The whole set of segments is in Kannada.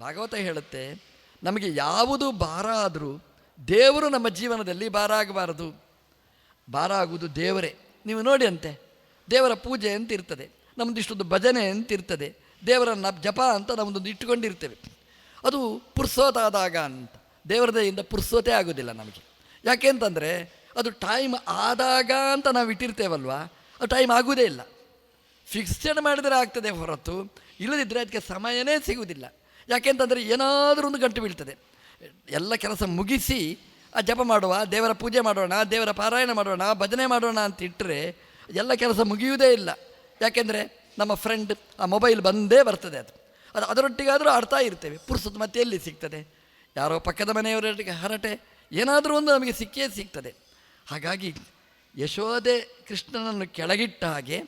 ಭಾಗವತ ಹೇಳುತ್ತೆ, ನಮಗೆ ಯಾವುದು ಭಾರ ಆದರೂ ದೇವರು ನಮ್ಮ ಜೀವನದಲ್ಲಿ ಭಾರ ಆಗಬಾರದು. ಭಾರ ಆಗುವುದು ದೇವರೇ. ನೀವು ನೋಡಿ ಅಂತೆ, ದೇವರ ಪೂಜೆ ಅಂತ ಇರ್ತದೆ ನಮ್ಮದಿಷ್ಟೊಂದು ಭಜನೆ ಅಂತ ಇರ್ತದೆ, ದೇವರನ್ನ ಜಪ ಅಂತ ನಮ್ಮದೊಂದು ಇಟ್ಟುಕೊಂಡಿರ್ತೇವೆ. ಅದು ಪುರ್ಸೋತಾದಾಗ ಅಂತ, ದೇವರ ದಯೆಯಿಂದ ಪುರ್ಸೋತೆ ಆಗೋದಿಲ್ಲ ನಮಗೆ. ಯಾಕೆ ಅಂತಂದರೆ, ಅದು ಟೈಮ್ ಆದಾಗ ಅಂತ ನಾವು ಇಟ್ಟಿರ್ತೇವಲ್ವಾ, ಅದು ಟೈಮ್ ಆಗುವುದೇ ಇಲ್ಲ. ಫಿಕ್ಸ್ಡ್ ಮಾಡಿದರೆ ಆಗ್ತದೆ ಹೊರತು ಇಲ್ಲದಿದ್ದರೆ ಅದಕ್ಕೆ ಸಮಯನೇ ಸಿಗುವುದಿಲ್ಲ. ಯಾಕೆಂತಂದರೆ ಏನಾದರೂ ಒಂದು ಗಂಟು ಬೀಳ್ತದೆ. ಎಲ್ಲ ಕೆಲಸ ಮುಗಿಸಿ, ಆ ಜಪ ಮಾಡುವ, ದೇವರ ಪೂಜೆ ಮಾಡೋಣ, ದೇವರ ಪಾರಾಯಣ ಮಾಡೋಣ, ಭಜನೆ ಮಾಡೋಣ ಅಂತ ಇಟ್ಟರೆ ಎಲ್ಲ ಕೆಲಸ ಮುಗಿಯುವುದೇ ಇಲ್ಲ. ಯಾಕೆಂದರೆ ನಮ್ಮ ಫ್ರೆಂಡ್ ಆ ಮೊಬೈಲ್ ಬಂದೇ ಬರ್ತದೆ ಅದು. ಅದು ಅದರೊಟ್ಟಿಗಾದರೂ ಆಡ್ತಾ ಇರ್ತೇವೆ. ಪುರ್ಸೊತ್ತು ಮತ್ತೆ ಎಲ್ಲಿ ಸಿಗ್ತದೆ? ಯಾರೋ ಪಕ್ಕದ ಮನೆಯವರೊಟ್ಟಿಗೆ ಹರಟೆ, ಏನಾದರೂ ಒಂದು ನಮಗೆ ಸಿಕ್ಕೇ ಸಿಗ್ತದೆ. ಹಾಗಾಗಿ ಯಶೋದೆ ಕೃಷ್ಣನನ್ನು ಕೆಳಗಿಟ್ಟ ಹಾಗೆ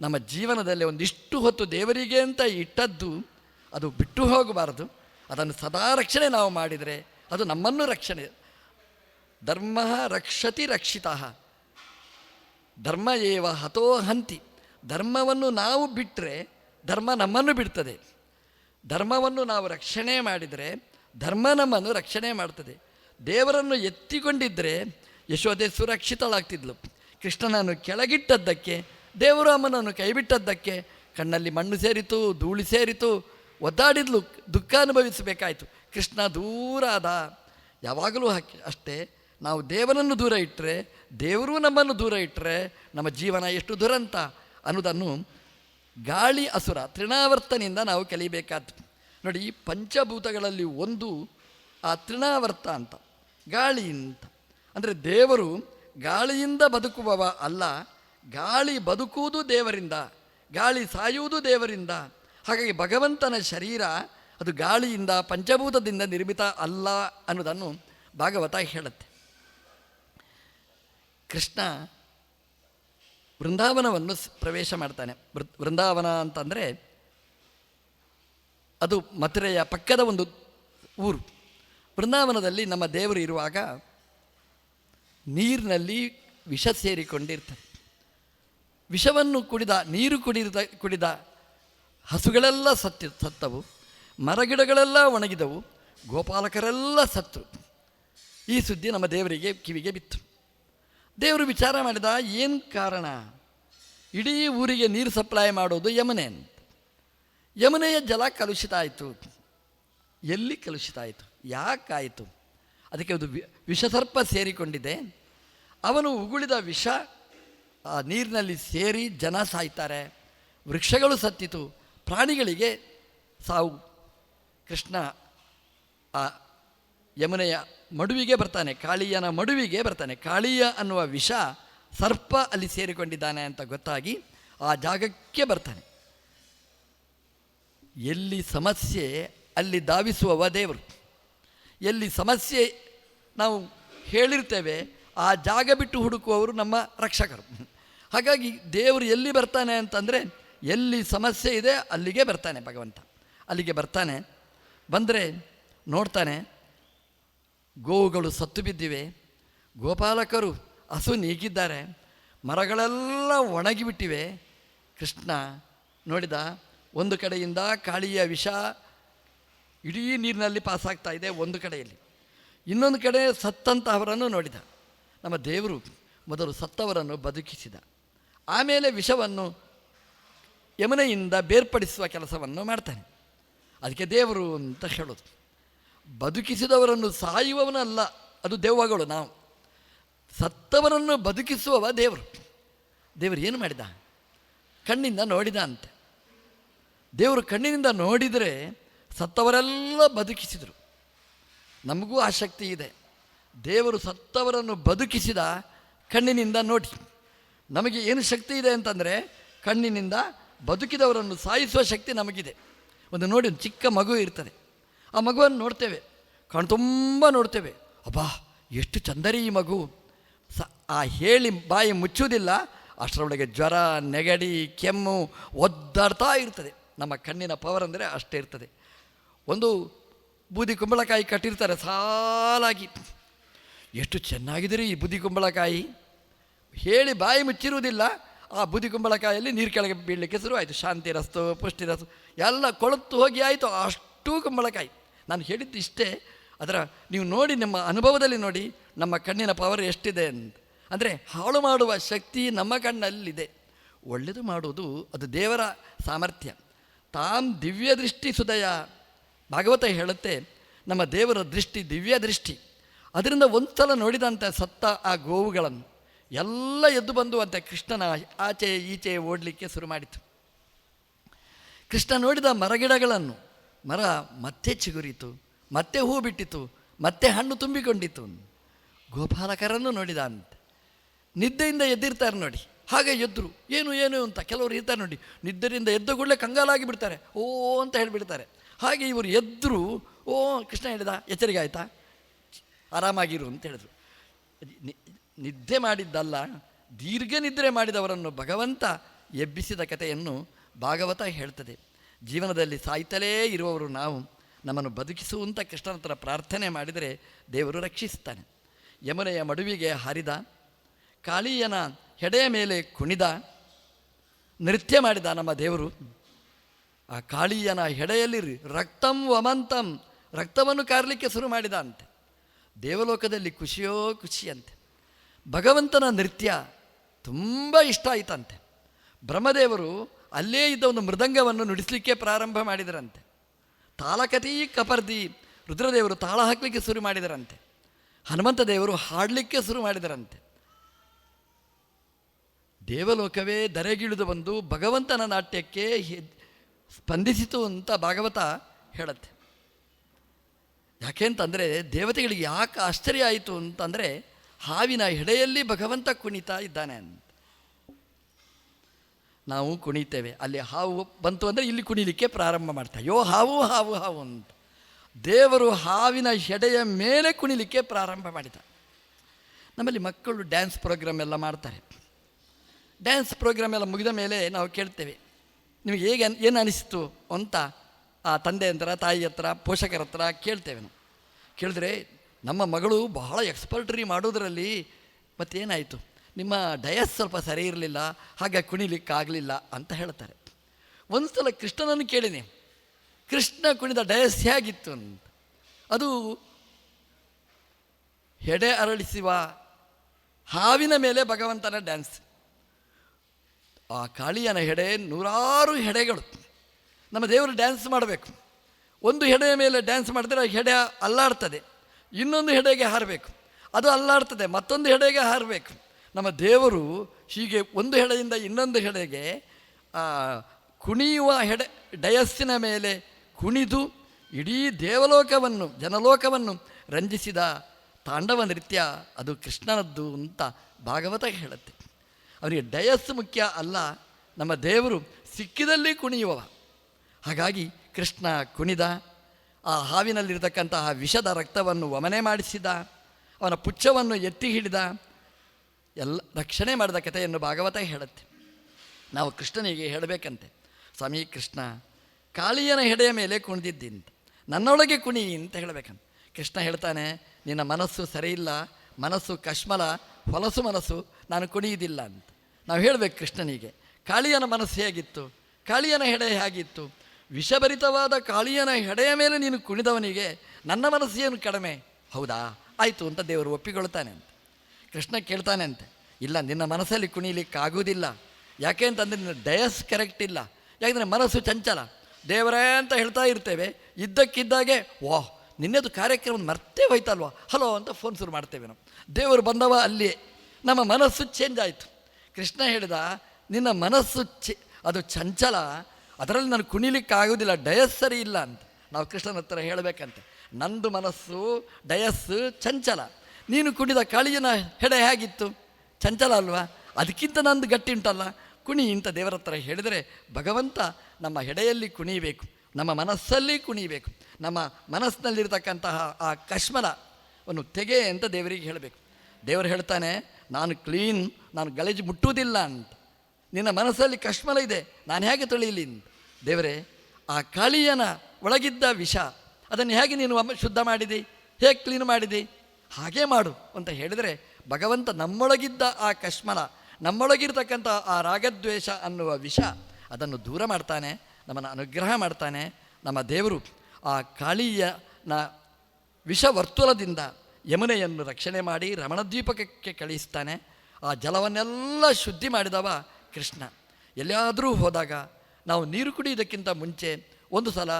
ನಮ್ಮ ಜೀವನದಲ್ಲಿ ಒಂದಿಷ್ಟು ಹೊತ್ತು ದೇವರಿಗೆ ಅಂತ ಇಟ್ಟದ್ದು ಅದು ಬಿಟ್ಟು ಹೋಗಬಾರದು. ಅದನ್ನು ಸದಾ ರಕ್ಷಣೆ ನಾವು ಮಾಡಿದರೆ ಅದು ನಮ್ಮನ್ನು ರಕ್ಷಣೆ. ಧರ್ಮ ರಕ್ಷತಿ ರಕ್ಷಿತ. ಧರ್ಮ ಏವ ಹತೋ ಹಂತಿ. ಧರ್ಮವನ್ನು ನಾವು ಬಿಟ್ಟರೆ ಧರ್ಮ ನಮ್ಮನ್ನು ಬಿಡ್ತದೆ. ಧರ್ಮವನ್ನು ನಾವು ರಕ್ಷಣೆ ಮಾಡಿದರೆ ಧರ್ಮ ನಮ್ಮನ್ನು ರಕ್ಷಣೆ ಮಾಡ್ತದೆ. ದೇವರನ್ನು ಎತ್ತಿಕೊಂಡಿದ್ದರೆ ಯಶೋದೆ ಸುರಕ್ಷಿತಳಾಗ್ತಿದ್ಲು. ಕೃಷ್ಣನನ್ನು ಕೆಳಗಿಟ್ಟದ್ದಕ್ಕೆ, ದೇವರು ಅಮ್ಮನನ್ನು ಕೈಬಿಟ್ಟದ್ದಕ್ಕೆ ಕಣ್ಣಲ್ಲಿ ಮಣ್ಣು ಸೇರಿತು, ಧೂಳಿ ಸೇರಿತು ಒದ್ದಾಡಿದ್ಲು, ದುಃಖ ಅನುಭವಿಸಬೇಕಾಯಿತು. ಕೃಷ್ಣ ದೂರ ಆದ. ಯಾವಾಗಲೂ ಹಾಕಿ ಅಷ್ಟೇ. ನಾವು ದೇವನನ್ನು ದೂರ ಇಟ್ಟರೆ ದೇವರು ನಮ್ಮನ್ನು ದೂರ ಇಟ್ಟರೆ ನಮ್ಮ ಜೀವನ ಎಷ್ಟು ದುರಂತ ಅನ್ನೋದನ್ನು ಗಾಳಿ ಅಸುರ, ತೃಣಾವರ್ತನಿಂದ ನಾವು ಕಲಿಬೇಕಾದ ನೋಡಿ ಪಂಚಭೂತಗಳಲ್ಲಿ ಒಂದು ಆ ತೃಣಾವರ್ತ ಅಂತ, ಗಾಳಿ ಅಂತ. ಅಂದರೆ ದೇವರು ಗಾಳಿಯಿಂದ ಬದುಕುವವ ಅಲ್ಲ, ಗಾಳಿ ಬದುಕುವುದು ದೇವರಿಂದ, ಗಾಳಿ ಸಾಯುವುದು ದೇವರಿಂದ ಹಾಗಾಗಿ ಭಗವಂತನ ಶರೀರ ಅದು ಗಾಳಿಯಿಂದ ಪಂಚಭೂತದಿಂದ ನಿರ್ಮಿತ ಅಲ್ಲ ಅನ್ನೋದನ್ನು ಭಾಗವತ ಹೇಳುತ್ತೆ. ಕೃಷ್ಣ ವೃಂದಾವನವನ್ನು ಪ್ರವೇಶ ಮಾಡ್ತಾನೆ. ವೃಂದಾವನ ಅಂತಂದರೆ ಅದು ಮಥುರೆಯ ಪಕ್ಕದ ಒಂದು ಊರು. ವೃಂದಾವನದಲ್ಲಿ ನಮ್ಮ ದೇವರು ಇರುವಾಗ ನೀರಿನಲ್ಲಿ ವಿಷ ಸೇರಿಕೊಂಡಿರ್ತಾರೆ. ವಿಷವನ್ನು ಕುಡಿದ ನೀರು ಕುಡಿದ ಕುಡಿದ ಹಸುಗಳೆಲ್ಲ ಸತ್ತಿ ಸತ್ತವು, ಮರಗಿಡಗಳೆಲ್ಲ ಒಣಗಿದವು, ಗೋಪಾಲಕರೆಲ್ಲ ಸತ್ತರು ಈ ಸುದ್ದಿ ನಮ್ಮ ದೇವರಿಗೆ ಕಿವಿಗೆ ಬಿತ್ತು. ದೇವರು ವಿಚಾರ ಮಾಡಿದ, ಏನು ಕಾರಣ? ಇಡೀ ಊರಿಗೆ ನೀರು ಸಪ್ಲೈ ಮಾಡೋದು ಯಮುನೆ ಅಂತ. ಯಮುನೆಯ ಜಲ ಕಲುಷಿತ ಆಯಿತು ಎಲ್ಲಿ ಕಲುಷಿತ ಆಯಿತು ಯಾಕಾಯಿತು? ಅದಕ್ಕೆ ಒಂದು ವಿಷಸರ್ಪ ಸೇರಿಕೊಂಡಿದೆ. ಅವನು ಉಗುಳಿದ ವಿಷ, ಆ ನೀರಿನಲ್ಲಿ ಸೇರಿ ಜನ ಸಾಯ್ತಾರೆ. ವೃಕ್ಷಗಳು ಸತ್ತಿತು. ಪ್ರಾಣಿಗಳಿಗೆ ಸಾವು, ಕೃಷ್ಣ ಆ ಯಮುನೆಯ ಮಡುವಿಗೆ ಬರ್ತಾನೆ, ಕಾಳಿಯನ ಮಡುವಿಗೆ ಬರ್ತಾನೆ. ಕಾಳಿಯ ಅನ್ನುವ ವಿಷ ಸರ್ಪ ಅಲ್ಲಿ ಸೇರಿಕೊಂಡಿದ್ದಾನೆ ಅಂತ ಗೊತ್ತಾಗಿ ಆ ಜಾಗಕ್ಕೆ ಬರ್ತಾನೆ. ಎಲ್ಲಿ ಸಮಸ್ಯೆ ಅಲ್ಲಿ ಧಾವಿಸುವವ ದೇವರು. ಎಲ್ಲಿ ಸಮಸ್ಯೆ ನಾವು ಹೇಳಿರ್ತೇವೆ, ಆ ಜಾಗ ಬಿಟ್ಟು ಹುಡುಕುವವರು ನಮ್ಮ ರಕ್ಷಕರು. ಹಾಗಾಗಿ ದೇವರು ಎಲ್ಲಿ ಬರ್ತಾನೆ ಅಂತಂದರೆ ಎಲ್ಲಿ ಸಮಸ್ಯೆ ಇದೆ ಅಲ್ಲಿಗೆ ಬರ್ತಾನೆ ಭಗವಂತ. ಅಲ್ಲಿಗೆ ಬರ್ತಾನೆ, ಬಂದರೆ ನೋಡ್ತಾನೆ, ಗೋವುಗಳು ಸತ್ತು ಬಿದ್ದಿವೆ, ಗೋಪಾಲಕರು ಹಸು ನೀಗಿದ್ದಾರೆ, ಮರಗಳೆಲ್ಲ ಒಣಗಿಬಿಟ್ಟಿವೆ ಕೃಷ್ಣ ನೋಡಿದ, ಒಂದು ಕಡೆಯಿಂದ ಕಾಳಿಯ ವಿಷ ಇಡೀ ನೀರಿನಲ್ಲಿ ಪಾಸಾಗ್ತಾ ಇದೆ ಒಂದು ಕಡೆಯಲ್ಲಿ. ಇನ್ನೊಂದು ಕಡೆ ಸತ್ತಂತಹವರನ್ನು ನೋಡಿದ. ನಮ್ಮ ದೇವರು ಮೊದಲು ಸತ್ತವರನ್ನು ಬದುಕಿಸಿದ. ಆಮೇಲೆ ವಿಷವನ್ನು ಯಮುನೆಯಿಂದ ಬೇರ್ಪಡಿಸುವ ಕೆಲಸವನ್ನು ಮಾಡ್ತಾನೆ. ಅದಕ್ಕೆ ದೇವರು ಅಂತ ಹೇಳೋದು. ಬದುಕಿಸಿದವರನ್ನು ಸಾಯುವವನಲ್ಲ, ಅದು ದೆವ್ವಗಳು ನಾವು. ಸತ್ತವರನ್ನು ಬದುಕಿಸುವವ ದೇವರು. ದೇವರು ಏನು ಮಾಡಿದ? ಕಣ್ಣಿಂದ ನೋಡಿದ ಅಂತೆ. ದೇವರು ಕಣ್ಣಿನಿಂದ ನೋಡಿದರೆ ಸತ್ತವರೆಲ್ಲ ಬದುಕಿಸಿದರು. ನಮಗೂ ಆ ಶಕ್ತಿ ಇದೆ. ದೇವರು ಸತ್ತವರನ್ನು ಬದುಕಿಸಿದ ಕಣ್ಣಿನಿಂದ ನೋಡಿ. ನಮಗೆ ಏನು ಶಕ್ತಿ ಇದೆ ಅಂತಂದರೆ ಕಣ್ಣಿನಿಂದ ಬದುಕಿದವರನ್ನು ಸಾಯಿಸುವ ಶಕ್ತಿ ನಮಗಿದೆ. ಒಂದು ನೋಡಿ, ಒಂದು ಚಿಕ್ಕ ಮಗು ಇರ್ತದೆ. ಆ ಮಗುವನ್ನು ನೋಡ್ತೇವೆ. ಕಣ್ ತುಂಬ ನೋಡ್ತೇವೆ. ಅಬ್ಬಾ, ಎಷ್ಟು ಚಂದರಿ ಈ ಮಗು. ಸ, ಆ ಹೇಳಿ ಬಾಯಿ ಮುಚ್ಚುವುದಿಲ್ಲ. ಅಷ್ಟರೊಳಗೆ ಜ್ವರ, ನೆಗಡಿ, ಕೆಮ್ಮು ಒದ್ದಾಡ್ತಾ ಇರ್ತದೆ. ನಮ್ಮ ಕಣ್ಣಿನ ಪವರ್ ಅಂದರೆ ಅಷ್ಟೇ ಇರ್ತದೆ. ಒಂದು ಬೂದಿ ಕುಂಬಳಕಾಯಿ ಕಟ್ಟಿರ್ತಾರೆ ಸಾಲಾಗಿ. ಎಷ್ಟು ಚೆನ್ನಾಗಿದೆ ರೀ ಈ ಬೂದಿ ಕುಂಬಳಕಾಯಿ. ಹೇಳಿ ಬಾಯಿ ಮುಚ್ಚಿರುವುದಿಲ್ಲ. ಆ ಬೂದಿ ಕುಂಬಳಕಾಯಲ್ಲಿ ನೀರು ಕೆಳಗೆ ಬೀಳಲಿಕ್ಕೆ ಶುರುವಾಯಿತು. ಶಾಂತಿ ರಸ್ತು, ಪುಷ್ಟಿ ರಸ್ತು, ಎಲ್ಲ ಕೊಳತು ಹೋಗಿ ಆಯಿತು. ಅಷ್ಟು ಅಷ್ಟೂ ಕುಂಬಳಕಾಯಿ. ನಾನು ಹೇಳಿದ್ದು ಇಷ್ಟೇ. ಅದರ ನೀವು ನೋಡಿ, ನಿಮ್ಮ ಅನುಭವದಲ್ಲಿ ನೋಡಿ, ನಮ್ಮ ಕಣ್ಣಿನ ಪವರ್ ಎಷ್ಟಿದೆ ಅಂತ. ಅಂದರೆ ಹಾಳು ಮಾಡುವ ಶಕ್ತಿ ನಮ್ಮ ಕಣ್ಣಲ್ಲಿದೆ. ಒಳ್ಳೆಯದು ಮಾಡುವುದು ಅದು ದೇವರ ಸಾಮರ್ಥ್ಯ. ತಾಮ್ ದಿವ್ಯ ದೃಷ್ಟಿ ಸುದಯ. ಭಾಗವತ ಹೇಳುತ್ತೆ, ನಮ್ಮ ದೇವರ ದೃಷ್ಟಿ ದಿವ್ಯ ದೃಷ್ಟಿ. ಅದರಿಂದ ಒಂದು ಸಲ ನೋಡಿದಂಥ ಸತ್ತ ಆ ಗೋವುಗಳನ್ನು. ಎಲ್ಲ ಎದ್ದು ಬಂದು ಅಂತೆ ಕೃಷ್ಣನ ಆಚೆ ಈಚೆ ಓಡಲಿಕ್ಕೆ ಶುರು ಮಾಡಿತು ಕೃಷ್ಣ ನೋಡಿದ ಮರಗಿಡಗಳನ್ನು, ಮರ ಮತ್ತೆ ಚಿಗುರಿತು, ಮತ್ತೆ ಹೂ ಬಿಟ್ಟಿತು, ಮತ್ತೆ ಹಣ್ಣು ತುಂಬಿಕೊಂಡಿತು ಗೋಪಾಲಕರನ್ನು ನೋಡಿದ ಅಂತೆ ನಿದ್ದೆಯಿಂದ ಎದ್ದಿರ್ತಾರೆ ನೋಡಿ, ಹಾಗೆ ಎದ್ದರು ಏನು ಏನು ಅಂತ ಕೆಲವರು ಇರ್ತಾರೆ ನೋಡಿ, ನಿದ್ದೆಯಿಂದ ಎದ್ದ ಕೂಡಲೇ ಕಂಗಾಲಾಗಿ ಬಿಡ್ತಾರೆ, ಓ ಅಂತ ಹೇಳಿಬಿಡ್ತಾರೆ. ಹಾಗೆ ಇವರು ಎದ್ದರು ಓ, ಕೃಷ್ಣ ಹೇಳಿದ, ಎಚ್ಚರಿಕೆ ಆಯಿತಾ? ಆರಾಮಾಗಿರು ಅಂತ ಹೇಳಿದ್ರು. ನಿದ್ದೆ ಮಾಡಿದ್ದಲ್ಲ, ದೀರ್ಘ ನಿದ್ರೆ ಮಾಡಿದವರನ್ನು ಭಗವಂತ ಎಬ್ಬಿಸಿದ ಕಥೆಯನ್ನು ಭಾಗವತ ಹೇಳ್ತದೆ. ಜೀವನದಲ್ಲಿ ಸಾಯ್ತಲೇ ಇರುವವರು ನಾವು, ನಮ್ಮನ್ನು ಬದುಕಿಸುವಂಥ ಕೃಷ್ಣನ ಹತ್ರ ಪ್ರಾರ್ಥನೆ ಮಾಡಿದರೆ ದೇವರು ರಕ್ಷಿಸ್ತಾನೆ ಯಮುನೆಯ ಮಡುವಿಗೆ ಹಾರಿದ, ಕಾಳಿಯನ ಹೆಡೆಯ ಮೇಲೆ ಕುಣಿದ, ನೃತ್ಯ ಮಾಡಿದ ನಮ್ಮ ದೇವರು. ಆ ಕಾಳಿಯನ ಹೆಡೆಯಲ್ಲಿ ರಕ್ತಂ ವಮಂತಂ, ರಕ್ತವನ್ನು ಕಾರಲಿಕ್ಕೆ ಶುರು ಮಾಡಿದ ಅಂತೆ. ದೇವಲೋಕದಲ್ಲಿ ಖುಷಿಯೋ ಖುಷಿಯಂತೆ. ಭಗವಂತನ ನೃತ್ಯ ತುಂಬ ಇಷ್ಟ ಆಯಿತಂತೆ. ಬ್ರಹ್ಮದೇವರು ಅಲ್ಲೇ ಇದ್ದ ಒಂದು ಮೃದಂಗವನ್ನು ನುಡಿಸಲಿಕ್ಕೆ ಪ್ರಾರಂಭ ಮಾಡಿದರಂತೆ. ತಾಲಕತಿ ಕಪರ್ದಿ ರುದ್ರದೇವರು ತಾಳ ಹಾಕಲಿಕ್ಕೆ ಶುರು ಮಾಡಿದರಂತೆ. ಹನುಮಂತ ದೇವರು ಹಾಡಲಿಕ್ಕೆ ಶುರು ಮಾಡಿದರಂತೆ. ದೇವಲೋಕವೇ ದರೆಗಿಳಿದು ಬಂದು ಭಗವಂತನ ನಾಟ್ಯಕ್ಕೆ ಸ್ಪಂದಿಸಿತು ಅಂತ ಭಾಗವತ ಹೇಳುತ್ತೆ. ಯಾಕೆಂತಂದರೆ ದೇವತೆಗಳಿಗೆ ಯಾಕೆ ಆಶ್ಚರ್ಯ ಆಯಿತು ಅಂತಂದರೆ ಹಾವಿನ ಹೆಡೆಯಲ್ಲಿ ಭಗವಂತ ಕುಣಿತಾ ಇದ್ದಾನೆ ಅಂತ. ನಾವು ಕುಣಿತೇವೆ. ಅಲ್ಲಿ ಹಾವು ಬಂತು ಅಂದರೆ ಇಲ್ಲಿ ಕುಣಿಲಿಕ್ಕೆ ಪ್ರಾರಂಭ ಮಾಡ್ತಾ ಯೋ ಹಾವು ಹಾವು ಹಾವು ಅಂತ. ದೇವರು ಹಾವಿನ ಹೆಡೆಯ ಮೇಲೆ ಕುಣಿಲಿಕ್ಕೆ ಪ್ರಾರಂಭ ಮಾಡಿದ. ನಮ್ಮಲ್ಲಿ ಮಕ್ಕಳು ಡ್ಯಾನ್ಸ್ ಪ್ರೋಗ್ರಾಮ್ ಎಲ್ಲ ಮಾಡ್ತಾರೆ. ಡ್ಯಾನ್ಸ್ ಪ್ರೋಗ್ರಾಮ್ ಎಲ್ಲ ಮುಗಿದ ಮೇಲೆ ನಾವು ಕೇಳ್ತೇವೆ, ನಿಮಗೆ ಹೇಗೆ ಏನು ಅನಿಸ್ತು ಅಂತ ಆ ತಂದೆ ಹತ್ರ, ತಾಯಿ ಹತ್ರ, ಪೋಷಕರ ಹತ್ರ ಕೇಳ್ತೇವೆ ನಾವು. ಕೇಳಿದ್ರೆ ನಮ್ಮ ಮಗಳು ಬಹಳ ಎಕ್ಸ್ಪರ್ಟ್ರಿ ಮಾಡೋದರಲ್ಲಿ ಮತ್ತೇನಾಯಿತು? ನಿಮ್ಮ ಡಯಸ್ ಸ್ವಲ್ಪ ಸರಿ ಇರಲಿಲ್ಲ, ಹಾಗೆ ಕುಣಿಲಿಕ್ಕಾಗಲಿಲ್ಲ ಅಂತ ಹೇಳ್ತಾರೆ. ಒಂದು ಸಲ ಕೃಷ್ಣನನ್ನು ಕೇಳಿನಿ. ಕೃಷ್ಣ ಕುಣಿದ ಡಯಸ್ ಹೇಗಿತ್ತು ಅಂತ. ಅದು ಹೆಡೆ ಅರಳಿಸುವ ಹಾವಿನ ಮೇಲೆ ಭಗವಂತನ ಡ್ಯಾನ್ಸ್. ಆ ಕಾಳಿಯನ ಹೆಡೆ ನೂರಾರು ಹೆಡೆಗಳು. ನಮ್ಮ ದೇವರು ಡ್ಯಾನ್ಸ್ ಮಾಡಬೇಕು. ಒಂದು ಹೆಡೆಯ ಮೇಲೆ ಡ್ಯಾನ್ಸ್ ಮಾಡಿದ್ರೆ ಆ ಹೆಡೆ ಅಲ್ಲಾಡ್ತದೆ. ಇನ್ನೊಂದು ಹೆಡೆಗೆ ಹಾರಬೇಕು. ಅದು ಅಲ್ಲಾಡ್ತದೆ, ಮತ್ತೊಂದು ಹೆಡೆಗೆ ಹಾರಬೇಕು. ನಮ್ಮ ದೇವರು ಹೀಗೆ ಒಂದು ಹೆಡೆಯಿಂದ ಇನ್ನೊಂದು ಹೆಡೆಗೆ ಕುಣಿಯುವ ಹೆಡೆ, ಡಯಸ್ಸಿನ ಮೇಲೆ ಕುಣಿದು ಇಡೀ ದೇವಲೋಕವನ್ನು, ಜನಲೋಕವನ್ನು ರಂಜಿಸಿದ ತಾಂಡವ ನೃತ್ಯ ಅದು ಕೃಷ್ಣನದ್ದು ಅಂತ ಭಾಗವತ ಹೇಳುತ್ತೆ. ಅವರಿಗೆ ಡಯಸ್ ಮುಖ್ಯ ಅಲ್ಲ, ನಮ್ಮ ದೇವರು ಸಿಕ್ಕಿದಲ್ಲಿ ಕುಣಿಯುವವ. ಹಾಗಾಗಿ ಕೃಷ್ಣ ಕುಣಿದ ಆ ಹಾವಿನಲ್ಲಿರತಕ್ಕಂತಹ ವಿಷದ ರಕ್ತವನ್ನು ವಮನೆ ಮಾಡಿಸಿದ, ಅವನ ಪುಚ್ಛವನ್ನು ಎತ್ತಿ ಹಿಡಿದ, ಎಲ್ಲ ರಕ್ಷಣೆ ಮಾಡಿದ ಕಥೆಯನ್ನು ಭಾಗವತ ಹೇಳುತ್ತೆ. ನಾವು ಕೃಷ್ಣನಿಗೆ ಹೇಳಬೇಕಂತೆ, ಸ್ವಾಮಿ ಕೃಷ್ಣ, ಕಾಳಿಯನ ಹೆಡೆಯ ಮೇಲೆ ಕುಣಿದಿದ್ದಿಂತ ನನ್ನೊಳಗೆ ಕುಣಿ ಅಂತ ಹೇಳಬೇಕಂತ. ಕೃಷ್ಣ ಹೇಳ್ತಾನೆ, ನಿನ್ನ ಮನಸ್ಸು ಸರಿಯಿಲ್ಲ, ಮನಸ್ಸು ಕಶ್ಮಲ, ಹೊಲಸು ಮನಸ್ಸು, ನಾನು ಕುಣಿಯುವುದಿಲ್ಲ ಅಂತ. ನಾವು ಹೇಳಬೇಕು ಕೃಷ್ಣನಿಗೆ, ಕಾಳಿಯನ ಮನಸ್ಸು ಹೇಗಿತ್ತು? ಕಾಳಿಯನ ಹೆಡೆ ಹೇಗಿತ್ತು? ವಿಷಭರಿತವಾದ ಕಾಳಿಯನ ಹೆಡೆಯ ಮೇಲೆ ನೀನು ಕುಣಿದವನಿಗೆ ನನ್ನ ಮನಸ್ಸು ಏನು ಕಡಿಮೆ? ಹೌದಾ? ಆಯಿತು ಅಂತ ದೇವರು ಒಪ್ಪಿಕೊಳ್ತಾನೆ ಅಂತ. ಕೃಷ್ಣ ಕೇಳ್ತಾನೆ ಅಂತೆ, ಇಲ್ಲ, ನಿನ್ನ ಮನಸ್ಸಲ್ಲಿ ಕುಣಿಲಿಕ್ಕಾಗೋದಿಲ್ಲ ಯಾಕೆ ಅಂತಂದರೆ ನಿನ್ನ ಡಯಸ್ ಕರೆಕ್ಟ್ ಇಲ್ಲ. ಯಾಕೆಂದರೆ ಮನಸ್ಸು ಚಂಚಲ. ದೇವರೇ ಅಂತ ಹೇಳ್ತಾ ಇರ್ತೇವೆ, ಇದ್ದಕ್ಕಿದ್ದಾಗೆ ವಾಹ್ ನಿನ್ನೆದು ಕಾರ್ಯಕ್ರಮ ಮರ್ತೇ ಹೋಯ್ತಲ್ವಾ? ಹಲೋ ಅಂತ ಫೋನ್ ಶುರು ಮಾಡ್ತೇವೆ ನಾವು. ದೇವರು ಬಂದವ ಅಲ್ಲಿಯೇ. ನಮ್ಮ ಮನಸ್ಸು ಚೇಂಜ್ ಆಯಿತು. ಕೃಷ್ಣ ಹೇಳಿದ, ನಿನ್ನ ಮನಸ್ಸು ಚೆ, ಅದು ಚಂಚಲ ಅದರಲ್ಲಿ ನಾನು ಕುಣಿಲಿಕ್ಕಾಗೋದಿಲ್ಲ ಡಯಸ್ ಸರಿ ಇಲ್ಲ ಅಂತ. ನಾವು ಕೃಷ್ಣನ ಹತ್ರ ಹೇಳಬೇಕಂತೆ. ನಂದು ಮನಸ್ಸು ಡಯಸ್ಸು ಚಂಚಲ. ನೀನು ಕುಣಿದ ಕಾಳಿಯನ ಹೆಡೆ ಹೇಗಿತ್ತು? ಚಂಚಲ ಅಲ್ವಾ? ಅದಕ್ಕಿಂತ ನಂದು ಗಟ್ಟಿ ಉಂಟಲ್ಲ. ಕುಣಿ ಇಂಥ ದೇವರ ಹತ್ರ ಹೇಳಿದರೆ ಭಗವಂತ ನಮ್ಮ ಹೆಡೆಯಲ್ಲಿ ಕುಣಿಬೇಕು, ನಮ್ಮ ಮನಸ್ಸಲ್ಲಿ ಕುಣಿಬೇಕು, ನಮ್ಮ ಮನಸ್ಸಿನಲ್ಲಿರ್ತಕ್ಕಂತಹ ಆ ಕಶ್ಮಲವನ್ನು ತೆಗೆ ಅಂತ ದೇವರಿಗೆ ಹೇಳಬೇಕು. ದೇವರು ಹೇಳ್ತಾನೆ, ನಾನು ಕ್ಲೀನ್, ನಾನು ಗಲೀಜು ಮುಟ್ಟುವುದಿಲ್ಲ ಅಂತ. ನಿನ್ನ ಮನಸ್ಸಲ್ಲಿ ಕಶ್ಮಲ ಇದೆ. ನಾನು ಹೇಗೆ ತೊಳೆಯಲಿ ದೇವರೇ, ಆ ಕಾಳಿಯನ ಒಳಗಿದ್ದ ವಿಷ, ಅದನ್ನು ಹೇಗೆ ನೀನು ಶುದ್ಧ ಮಾಡಿದಿ? ಹೇಗೆ ಕ್ಲೀನ್ ಮಾಡಿದಿ? ಹಾಗೆ ಮಾಡು ಅಂತ ಹೇಳಿದರೆ, ಭಗವಂತ ನಮ್ಮೊಳಗಿದ್ದ ಆ ಕಶ್ಮಲ ನಮ್ಮೊಳಗಿರ್ತಕ್ಕಂಥ ಆ ರಾಗದ್ವೇಷ ಅನ್ನುವ ವಿಷ, ಅದನ್ನು ದೂರ ಮಾಡ್ತಾನೆ, ನಮ್ಮನ್ನು ಅನುಗ್ರಹ ಮಾಡ್ತಾನೆ. ನಮ್ಮ ದೇವರು ಆ ಕಾಳಿಯನ ವಿಷವರ್ತುಲದಿಂದ ಯಮುನೆಯನ್ನು ರಕ್ಷಣೆ ಮಾಡಿ ರಮಣದ್ವೀಪಕ್ಕೆ ಕಳಿಸ್ತಾನೆ. ಆ ಜಲವನ್ನೆಲ್ಲ ಶುದ್ಧಿ ಮಾಡಿದವ ಕೃಷ್ಣ. ಎಲ್ಲಿಯಾದರೂ ಹೋದಾಗ ನಾವು ನೀರು ಕುಡಿಯೋದಕ್ಕಿಂತ ಮುಂಚೆ ಒಂದು ಸಲ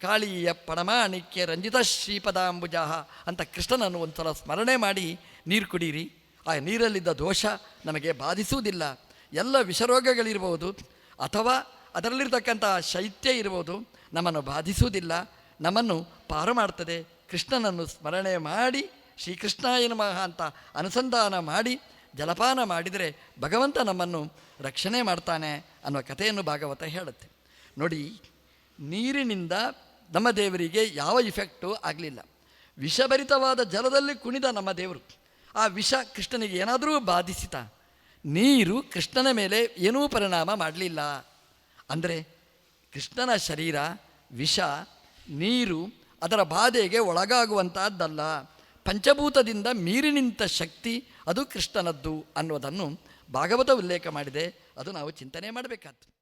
ಕಾಳಿಯ ಪಣಮಾಣಿಕ್ಯ ರಂಜಿತ ಶ್ರೀಪದಾಂಬುಜಾಹ ಅಂತ ಕೃಷ್ಣನನ್ನು ಒಂದು ಸಲ ಸ್ಮರಣೆ ಮಾಡಿ ನೀರು ಕುಡೀರಿ. ಆ ನೀರಲ್ಲಿದ್ದ ದೋಷ ನಮಗೆ ಬಾಧಿಸುವುದಿಲ್ಲ. ಎಲ್ಲ ವಿಷರೋಗಗಳಿರ್ಬೋದು ಅಥವಾ ಅದರಲ್ಲಿರ್ತಕ್ಕಂಥ ಶೈತ್ಯ ಇರ್ಬೋದು ನಮ್ಮನ್ನು ಬಾಧಿಸುವುದಿಲ್ಲ. ನಮ್ಮನ್ನು ಪಾರು ಮಾಡ್ತದೆ. ಕೃಷ್ಣನನ್ನು ಸ್ಮರಣೆ ಮಾಡಿ ಶ್ರೀಕೃಷ್ಣಾಯ ನಮಃ ಅಂತ ಅನುಸಂಧಾನ ಮಾಡಿ ಜಲಪಾನ ಮಾಡಿದರೆ ಭಗವಂತ ನಮ್ಮನ್ನು ರಕ್ಷಣೆ ಮಾಡ್ತಾನೆ ಅನ್ನೋ ಕಥೆಯನ್ನು ಭಾಗವತ ಹೇಳುತ್ತೆ. ನೋಡಿ, ನೀರಿನಿಂದ ನಮ್ಮ ದೇವರಿಗೆ ಯಾವ ಇಫೆಕ್ಟು ಆಗಲಿಲ್ಲ. ವಿಷಭರಿತವಾದ ಜಲದಲ್ಲಿ ಕುಣಿದ ನಮ್ಮ ದೇವರು. ಆ ವಿಷ ಕೃಷ್ಣನಿಗೆ ಏನಾದರೂ ಬಾಧಿಸಿತ. ನೀರು ಕೃಷ್ಣನ ಮೇಲೆ ಏನೂ ಪರಿಣಾಮ ಮಾಡಲಿಲ್ಲ. ಅಂದರೆ ಕೃಷ್ಣನ ಶರೀರ, ವಿಷ, ನೀರು ಅದರ ಬಾಧೆಗೆ ಒಳಗಾಗುವಂತಹದ್ದಲ್ಲ. ಪಂಚಭೂತದಿಂದ ಮೀರಿ ನಿಂತ ಶಕ್ತಿ ಅದು ಕೃಷ್ಣನದ್ದು ಅನ್ನೋದನ್ನು ಭಾಗವತ ಉಲ್ಲೇಖ ಮಾಡಿದೆ. ಅದು ನಾವು ಚಿಂತನೆ ಮಾಡಬೇಕಾದ್ದು